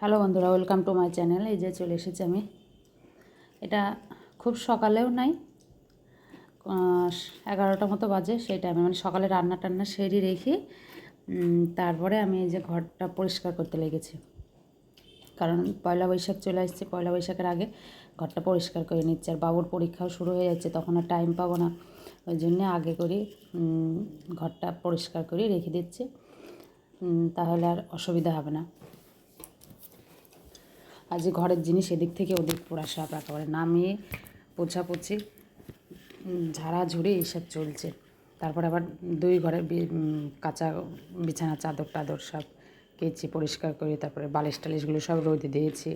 Hello বন্ধুরা, welcome to my channel. এই যে চলে এসেছি আমি। এটা খুব সকালেও নাই এগারোটা মতো বাজে সেই টাইমে মানে সকালে রান্না টান্না সেরে রেখে তারপরে আমি এই যে ঘরটা পরিষ্কার করতে লেগেছি। কারণ পয়লা বৈশাখ চলে আসছে, পয়লা বৈশাখের আগে ঘরটা পরিষ্কার করে নিচ্ছে। আর বাবুর পরীক্ষাও শুরু হয়ে যাচ্ছে, তখন আর টাইম পাবো না। ওই জন্যে আগে করে ঘরটা পরিষ্কার করে, রেখে দিচ্ছে। তাহলে আর অসুবিধা হবে না। আর যে ঘরের জিনিস এদিক থেকে ওদিক পোড়া সব একেবারে নামিয়ে পোছাপুছি উম, ঝাড়াঝুড়ি এইসব চলছে। তারপর আবার দুই ঘরে কাঁচা বিছানা চাদর টাদর সব কেচি পরিষ্কার করে তারপরে বালিশ টালিশগুলো সব রোদে দিয়েছি।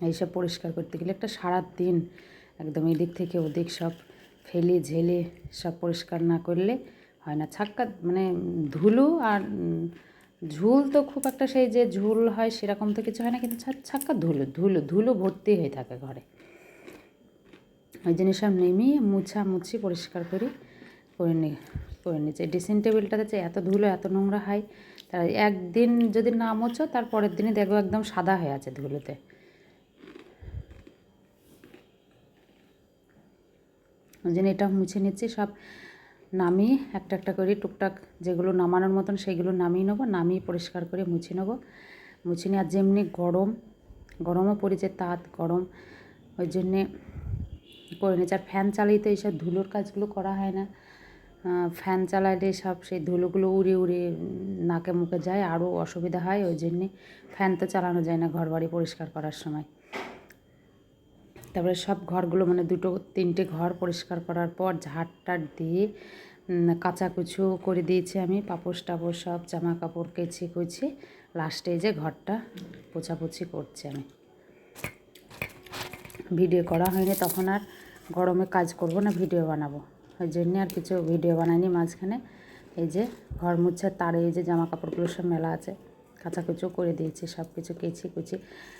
এইসব পরিষ্কার করতে গেলে একটা সারা দিন একদম এদিক থেকে ওদিক সব ফেলে ঝেলে সব পরিষ্কার না করলে হয় না। ছাক্কা মানে ধুলো আর ঝুল তো খুব একটা সেই যে ঝুল হয় সেরকম তো কিছু হয় না, কিন্তু ছাক্কা ধুলো ধুলো ধুলো ভর্তি হয়ে থাকে ঘরে। ওই জন্য সব নেমিয়ে মুছা, মুছি, পরিষ্কার করি, করে নি করে নিচ্ছে। ড্রেসিং টেবিলটাতে যে এত ধুলো, এত নোংরা হয়, তার একদিন যদি না মোছো, তার পরের দিনে দেখব একদম সাদা হয়ে আছে ধুলোতে। ওই জন্য এটা মুছে নিচ্ছি, সব নামিয়ে একটা একটা করে টুকটাক যেগুলো নামানোর মতন সেগুলো নামিয়ে নেব, নামিয়ে পরিষ্কার করে মুছে নেব। মুছে নিয়ে আর যেমনি গরম, গরমও পড়েছে, তাঁত গরম। ওই জন্যে করে নিচ্ছে আর ফ্যান চালিয়ে তো এইসব ধুলোর কাজগুলো করা হয় না। ফ্যান চালালে সব সেই ধুলোগুলো উড়ে উড়ে নাকে মুখে যায়, আরও অসুবিধা হয়। ওই জন্যে ফ্যান তো চালানো যায় না ঘর বাড়ি পরিষ্কার করার সময়। তারপরে সব ঘরগুলো মানে দুটো তিনটে ঘর পরিষ্কার করার পর ঝাড় টাট দিয়ে কাচাকুচু করে দিয়েছি আমি পাপোশ টাপড় সব জামা কাপড় কেচে কুচি লাস্টে যে ঘরটা পোছাপুছি করছি আমি। ভিডিও করা হয়নি, তখন আর গরমে কাজ করব না, ভিডিও বানাবো। ওই জন্যে আর কিছু ভিডিও বানাইনি মাঝখানে। এই যে ঘর মুছার তারে এই যে জামা কাপড়গুলো সব মেলা আছে। কাচাকুচো করে দিয়েছি সব কিছু কেচি কুচি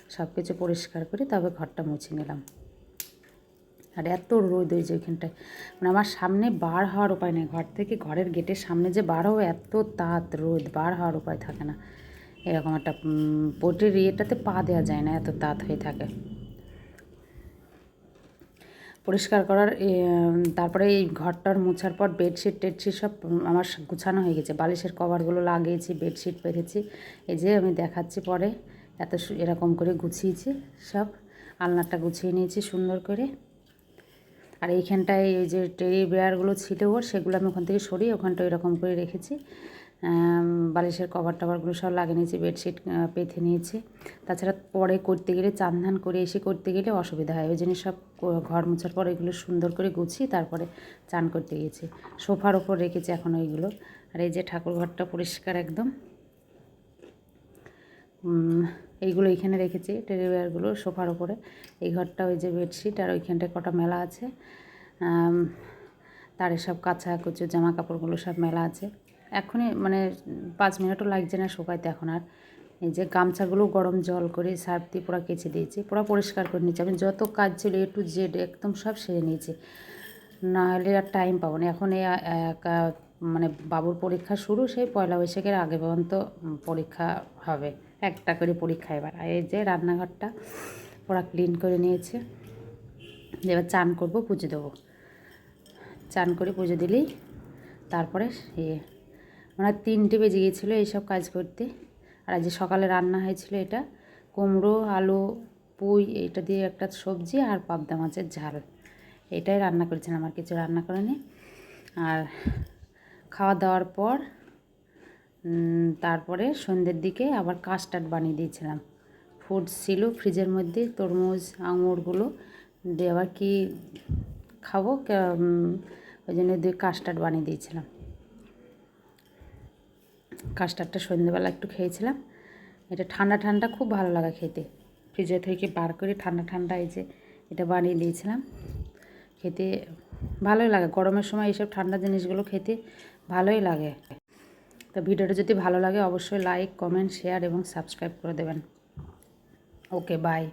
সব কিছু পরিষ্কার করে তবে ঘরটা মুছে নিলাম। আর এত রোদ ওই যে ওইখানটায়। মানে আমার সামনে বার হওয়ার উপায় নেই, ঘর থেকে ঘরের গেটের সামনে যে বার হব, এত তাঁত রোদ, বার হওয়ার উপায় থাকে না। এরকম একটা পোটের ইয়েটাতে পা দেওয়া যায় না, এত তাঁত হয়ে থাকে। পরিষ্কার করার তারপরে এই ঘরটার মোছার পর বেডশিট টেডশিট সব আমার গুছানো হয়ে গেছে। বালিশের কভারগুলো লাগিয়েছি, বেডশিট পেরেছি এই যে আমি দেখাচ্ছি পরে, এত এরকম করে গুছিয়েছি সব। আলনাটা গুছিয়ে নিয়েছি সুন্দর করে। আর এইখানটায় এই যে টেরি বেয়ারগুলো ছিল ওর, সেগুলো আমি ওখান থেকে সরিয়ে ওখানটা এরকম করে রেখেছি। বালিশের কভার টভারগুলো সব লাগিয়ে নিয়েছি বেডশিট পেতে নিয়েছি। তাছাড়া পরে করতে গেলে চান ধান করে এসে করতে গেলে অসুবিধা হয়। ওই জন্য সব ঘর মোছার পর এগুলো সুন্দর করে গুছিয়ে তারপরে চান করতে গেছি। সোফার ওপর রেখেছি এখন ওইগুলো। আর এই যে ঠাকুর ঘরটা পরিষ্কার একদম। এইগুলো এইখানে রেখেছি টেরিওয়ারগুলো সোফার ওপরে এই ঘরটা ওই যে বেডশিট আর ওইখানটায় কটা মেলা আছে। তার সব কাঁচা কুচু জামা কাপড়গুলো সব মেলা আছে। এখনই মানে পাঁচ মিনিটও লাগছে না শুকাইতে এখন আর। এই যে গামছাগুলো গরম জল করে সার্ফ দিয়ে পুরো কেচে দিয়েছি, পুরো পরিষ্কার করে নিয়েছি। আমি যত কাজ ছিল এ টু জেড একদম সব সেরে নিয়েছি। না হলে আর টাইম পাবো না। এখন এই মানে বাবুর পরীক্ষা শুরু, সেই পয়লা বৈশাখের আগে পর্যন্ত পরীক্ষা হবে। একটা করে পরীক্ষা এবার। আর এই যে রান্নাঘরটা পুরো ক্লিন করে নিয়েছে। এবার চান করব, পুজো দেবো। চান করে পুজো দিলেই তারপরে ইয়ে মানে তিনটে বেজে গিয়েছিল এইসব কাজ করতে। আর আজ সকালে রান্না হয়েছিল এটা, কুমড়ো, আলু, পুঁই, এটা দিয়ে একটা সবজি আর পাবদা মাছের ঝাল। এটাই রান্না করেছিলাম আর কিছু রান্না করিনি। আর খাওয়া দাওয়ার পর তারপরে সন্ধ্যের দিকে আবার কাস্টার্ড বানিয়ে দিয়েছিলাম। ফ্রুটস ছিল ফ্রিজের মধ্যে, তরমুজ, আঙুরগুলো, দিয়ে আবার কি খাব ওই জন্য দিয়ে কাস্টার্ড বানিয়ে দিয়েছিলাম। কাস্টার্ডটা সন্ধ্যেবেলা একটু খেয়েছিলাম। এটা ঠান্ডা ঠান্ডা, খুব ভালো লাগে খেতে। ফ্রিজে থেকে বার করে ঠান্ডা ঠান্ডা এই যে এটা বানিয়ে দিয়েছিলাম। খেতে ভালোই লাগে। গরমের সময় এইসব ঠান্ডা জিনিসগুলো খেতে ভালোই লাগে। তো ভিডিওটা যদি ভালো লাগে, অবশ্যই লাইক কমেন্ট শেয়ার এবং সাবস্ক্রাইব করে দেবেন। Okay bye